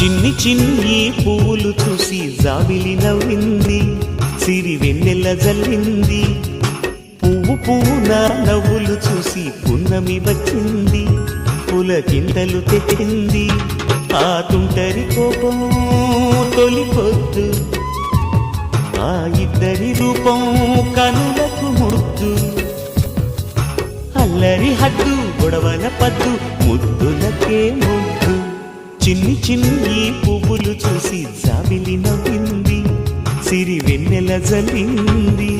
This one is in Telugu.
చిన్ని చిన్ని పువ్వులు చూసి జాబిలి నవ్వింది సిరి వెన్నెల జల్లింది. పువ్వు పువ్వున నవ్వులు చూసి పున్నమి వచ్చింది పులకింతలు తెచ్చింది ఆ తుంటరి కోపం తొలిపొద్దు ఆ ఇద్దరి రూపం కనులకు ముద్దు అల్లరి హద్దు గొడవల పద్దు ముద్దులకేమో చిన్ని చిన్ని పువ్వులు చూసి జాబిలి నవ్వింది. సిరి వెన్నెల జల్లింది.